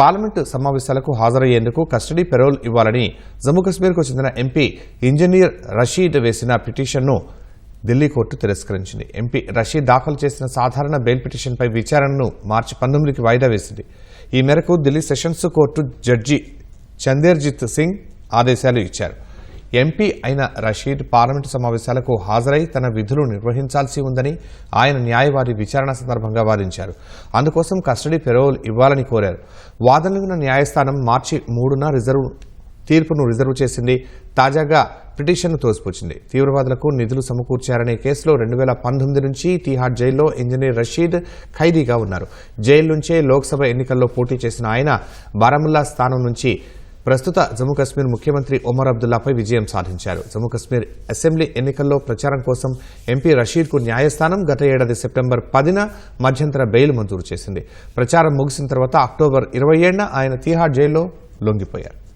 Parliament సమావేశాలకు హాజరయ్యేందుకు custody payroll ఇవ్వాలని జమ్మూ కశ్మీర్కు చెందిన ఎంపీ ఇంజనీర్ రషీద్ వేసిన పిటిషన్ను ఢిల్లీ కోర్టు తిరస్కరించింది. ఎంపీ రషీద్ దాఖలు చేసిన సాధారణ బెయిల్ పిటిషన్పై విచారణను మార్చి పంతొమ్మిదికి వాయిదా వేసింది. ఈ మేరకు Delhi sessions court judge Chanderjit Singh ఆదేశాలు ఇచ్చారు. ఎంపీ అయిన రషీద్ పార్లమెంటు సమావేశాలకు హాజరై తన విధులు నిర్వహించాల్సి ఉందని ఆయన న్యాయవాది విచారణ సందర్భంగా వాదించారు. అందుకోసం కస్టడీ పెరోల్ ఇవ్వాలని కోరారు. వాదనలున్న న్యాయస్థానం మార్చి మూడున రిజర్వ్ తీర్పును రిజర్వ్ చేసింది. తాజాగా పిటిషన్ను తోసిపుచ్చింది. తీవ్రవాదులకు నిధులు సమకూర్చారనే కేసులో రెండు వేల పంతొమ్మిది నుంచి తీహార్ జైల్లో ఇంజనీర్ రషీద్ ఖైదీగా ఉన్నారు. జైలు నుంచే లోక్సభ ఎన్నికల్లో పోటీ చేసిన ఆయన బారాముల్లా స్థానం నుంచి ప్రస్తుత జమ్మూ కశ్మీర్ ముఖ్యమంత్రి ఒమర్ అబ్దుల్లాపై విజయం సాధించారు. జమ్మూ కశ్మీర్ అసెంబ్లీ ఎన్నికల్లో ప్రచారం కోసం ఎంపీ రషీద్కు న్యాయస్థానం గత ఏడాది సెప్టెంబర్ పదిన మధ్యంతర బెయిల్ మంజూరు చేసింది. ప్రచారం ముగిసిన తర్వాత అక్టోబర్ ఇరవై ఏడున ఆయన తీహార్ జైల్లో లొంగిపోయారు.